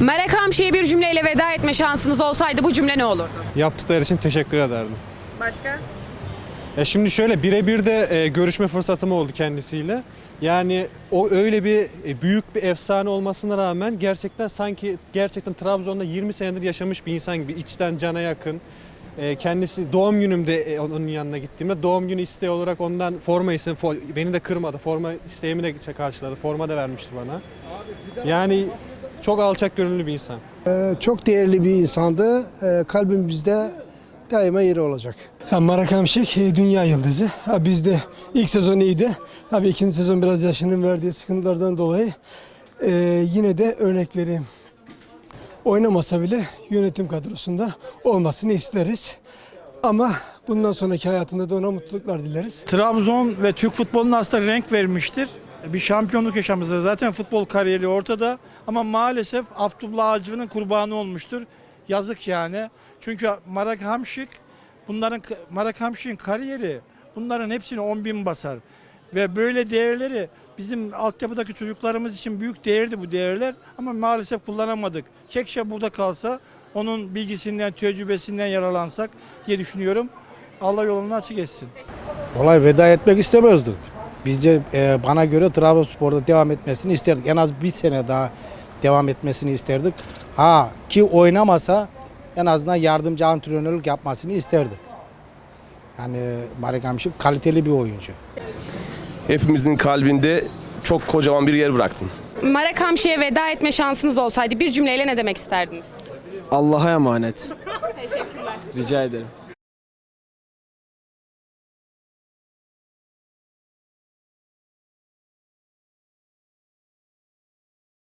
Marek Hamşi'ye bir cümleyle veda etme şansınız olsaydı bu cümle ne olurdu? Yaptıkları için teşekkür ederdim. Başka? Ya şimdi şöyle birebir de e, görüşme fırsatım oldu kendisiyle. Yani o öyle bir e, büyük bir efsane olmasına rağmen gerçekten sanki gerçekten Trabzon'da 20 senedir yaşamış bir insan gibi içten cana yakın. E, kendisi doğum günümde e, onun yanına gittiğimde doğum günü isteği olarak ondan forma istedim. For- beni de kırmadı. Forma isteğimi de karşıladı. Forma da vermişti bana. Yani çok alçak gönüllü bir insan. Çok değerli bir insandı. Ee, Kalbimizde daima yeri olacak. Ya Marakam Şek e, dünya yıldızı. Ha bizde ilk sezon iyiydi. Tabii ikinci sezon biraz yaşının verdiği sıkıntılardan dolayı e, yine de örnek vereyim. Oynamasa bile yönetim kadrosunda olmasını isteriz. Ama bundan sonraki hayatında da ona mutluluklar dileriz. Trabzon ve Türk futboluna aslında renk vermiştir. Bir şampiyonluk yaşamıştır. Zaten futbol kariyeri ortada. Ama maalesef Abdullah Avcı'nın kurbanı olmuştur. Yazık yani. Çünkü Marak Hamşik, bunların Marak Hamşik'in kariyeri bunların hepsini 10 bin basar. Ve böyle değerleri bizim altyapıdaki çocuklarımız için büyük değerdi bu değerler. Ama maalesef kullanamadık. Keşke burada kalsa onun bilgisinden, tecrübesinden yararlansak diye düşünüyorum. Allah yolunu açık etsin. Olay veda etmek istemezdik. Bizce e, bana göre Trabzonspor'da devam etmesini isterdik. En az bir sene daha devam etmesini isterdik. Ha ki oynamasa en azından yardımcı antrenörlük yapmasını isterdik. Yani Marek Hamşik kaliteli bir oyuncu. hepimizin kalbinde çok kocaman bir yer bıraktın. Marek Hamşi'ye veda etme şansınız olsaydı bir cümleyle ne demek isterdiniz? Allah'a emanet. Teşekkürler. Rica ederim.